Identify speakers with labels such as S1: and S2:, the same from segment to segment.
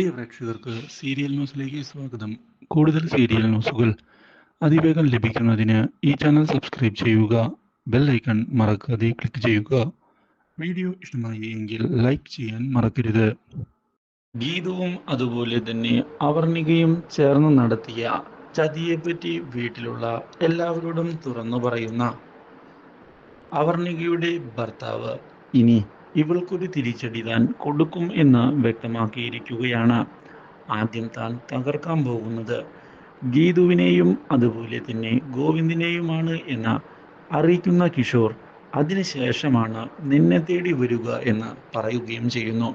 S1: പ്രിയ പ്രേക്ഷകർക്ക് സീരിയൽ ന്യൂസിലേക്ക് സ്വാഗതം. കൂടുതൽ സീരിയൽ ന്യൂസുകൾ അതിവേഗം ലഭിക്കുന്നതിന് ഈ ചാനൽ സബ്സ്ക്രൈബ് ചെയ്യുക ബെൽ ഐക്കൺ മറക്കാതെ ക്ലിക്ക് ചെയ്യുക. വീഡിയോ ഇഷ്ടമായി എങ്കിൽ ലൈക്ക് ചെയ്യാൻ മറക്കരുത്. ഗീതവും അതുപോലെ തന്നെ അവർണികയും ചേർന്ന് നടത്തിയ ചതിയെപ്പറ്റി വീട്ടിലുള്ള എല്ലാവരോടും തുറന്നു പറയുന്ന അവർണികയുടെ ഭർത്താവ് ഇനി ഇവൾക്കൊരു തിരിച്ചടി താൻ കൊടുക്കും എന്ന് വ്യക്തമാക്കിയിരിക്കുകയാണ്. ആദ്യം താൻ തകർക്കാൻ പോകുന്നത് ഗീതുവിനെയും അതുപോലെ തന്നെ ഗോവിന്ദിനെയുമാണ് എന്ന് അറിയിക്കുന്ന കിഷോർ അതിനുശേഷമാണ് നിന്നെ തേടി വരിക എന്ന് പറയുകയും ചെയ്യുന്നു.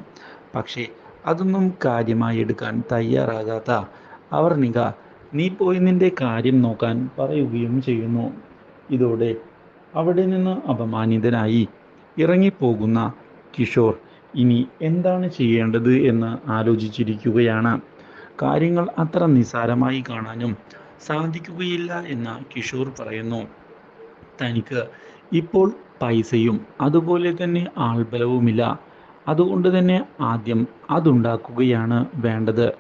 S1: പക്ഷേ അതൊന്നും കാര്യമായി എടുക്കാൻ തയ്യാറാകാത്ത അവർണിക നീ പോയി നിന്റെ കാര്യം നോക്കാൻ പറയുകയും ചെയ്യുന്നു. ഇതോടെ അവിടെ നിന്ന് അപമാനിതനായി ഇറങ്ങിപ്പോകുന്ന കിഷോർ ഇനി എന്താണ് ചെയ്യേണ്ടത്? എന്ന് ആലോചിച്ചിരിക്കുകയാണ്. കാര്യങ്ങൾ അത്ര നിസാരമായി കാണാനും സാധിക്കുകയില്ല എന്ന് കിഷോർ പറയുന്നു. തനിക്ക് ഇപ്പോൾ പൈസയും അതുപോലെ തന്നെ ആൾബലവുമില്ല. അതുകൊണ്ട് തന്നെ ആദ്യം അതുണ്ടാക്കുകയാണ് വേണ്ടത്.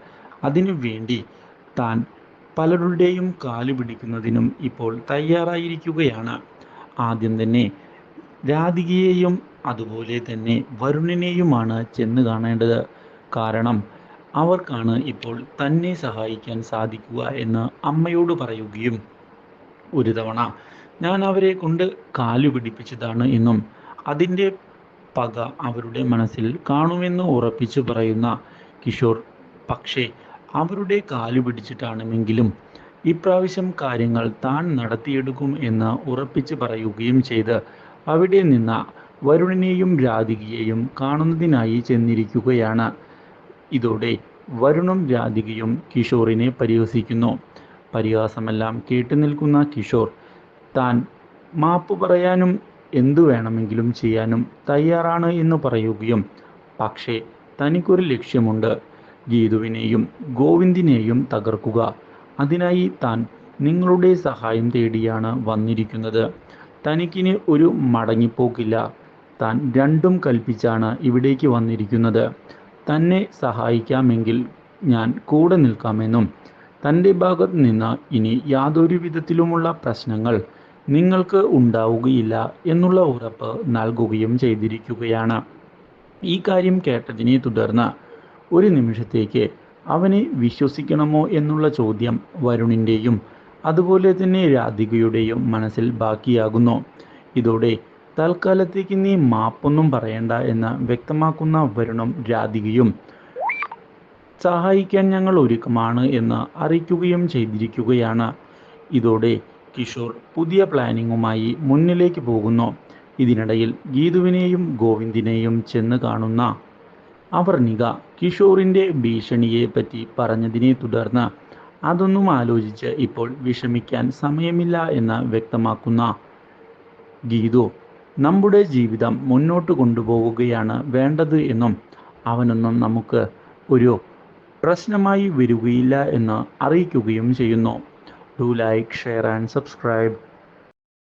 S1: അതിനു വേണ്ടി താൻ പലരുടെയും കാൽ പിടിക്കുന്നതിനും ഇപ്പോൾ തയ്യാറായിരിക്കുകയാണ്. ആദ്യം തന്നെ രാധികയെയും അതുപോലെ തന്നെ വരുണിനെയുമാണ് ചെന്ന് കാണേണ്ടത്. കാരണം അവർക്കാണ് ഇപ്പോൾ തന്നെ സഹായിക്കാൻ സാധിക്കുക എന്ന് അമ്മയോട് പറയുകയും ഒരു തവണ ഞാൻ അവരെ കൊണ്ട് കാലു പിടിപ്പിച്ചതാണ് എന്നും അതിന്റെ പക അവരുടെ മനസ്സിൽ കാണുമെന്ന് ഉറപ്പിച്ചു പറയുന്ന കിഷോർ പക്ഷേ അവരുടെ കാലു പിടിച്ചിട്ടാണെങ്കിലും ഇപ്രാവശ്യം കാര്യങ്ങൾ താൻ നടത്തിയെടുക്കും എന്ന് ഉറപ്പിച്ചു പറയുകയും ചെയ്ത് അവിടെ നിന്ന് വരുണിനെയും രാധികയെയും കാണുന്നതിനായി ചെന്നിരിക്കുകയാണ്. ഇതോടെ വരുണും രാധികയും കിഷോറിനെ പരിഹസിക്കുന്നു. പരിഹാസമെല്ലാം കേട്ടു നിൽക്കുന്ന കിഷോർ താൻ മാപ്പ് പറയാനും എന്തു വേണമെങ്കിലും ചെയ്യാനും തയ്യാറാണ് എന്ന് പറയുകയും പക്ഷേ തനിക്കൊരു ലക്ഷ്യമുണ്ട്. ഗീതുവിനെയും ഗോവിന്ദിനെയും തകർക്കുക. അതിനായി താൻ നിങ്ങളുടെ സഹായം തേടിയാണ് വന്നിരിക്കുന്നത്. തനിക്കിന് ഒരു മടങ്ങിപ്പോക്കില്ല. താൻ രണ്ടും കൽപ്പിച്ചാണ് ഇവിടേക്ക് വന്നിരിക്കുന്നത്. തന്നെ സഹായിക്കാമെങ്കിൽ ഞാൻ കൂടെ നിൽക്കാമെന്നും തന്റെ ഭാഗത്ത് നിന്ന് ഇനി യാതൊരു വിധത്തിലുമുള്ള പ്രശ്നങ്ങൾ നിങ്ങൾക്ക് ഉണ്ടാവുകയില്ല എന്നുള്ള ഉറപ്പ് നൽകുകയും ചെയ്തിരിക്കുകയാണ്. ഈ കാര്യം കേട്ടതിനെ തുടർന്ന് ഒരു നിമിഷത്തേക്ക് അവനെ വിശ്വസിക്കണമോ എന്നുള്ള ചോദ്യം വരുണിന്റെയും അതുപോലെ തന്നെ രാധികയുടെയും മനസ്സിൽ ബാക്കിയാകുന്നു. ഇതോടെ തൽക്കാലത്തേക്ക് നീ മാപ്പൊന്നും പറയണ്ട എന്ന് വ്യക്തമാക്കുന്ന വരുണും രാധികയും സഹായിക്കാൻ ഞങ്ങൾ ഒരുക്കമാണ് എന്ന് അറിയിക്കുകയും ചെയ്തിരിക്കുകയാണ്. ഇതോടെ കിഷോർ പുതിയ പ്ലാനിങ്ങുമായി മുന്നിലേക്ക് പോകുന്നു. ഇതിനിടയിൽ ഗീതുവിനെയും ഗോവിന്ദിനെയും ചെന്ന് കാണുന്ന അവർണിക കിഷോറിന്റെ ഭീഷണിയെ പറ്റി പറഞ്ഞതിനെ തുടർന്ന് അതൊന്നും ആലോചിച്ച് ഇപ്പോൾ വിഷമിക്കാൻ സമയമില്ല എന്ന് വ്യക്തമാക്കുന്ന ഗീതു നമ്മുടെ ജീവിതം മുന്നോട്ട് കൊണ്ടുപോവുകയാണ് വേണ്ടത് എന്നും അവനൊന്നും നമുക്ക് ഒരു പ്രശ്നമായി വരികയില്ല എന്ന് അറിയിക്കുകയും ചെയ്യുന്നു. Do like share and subscribe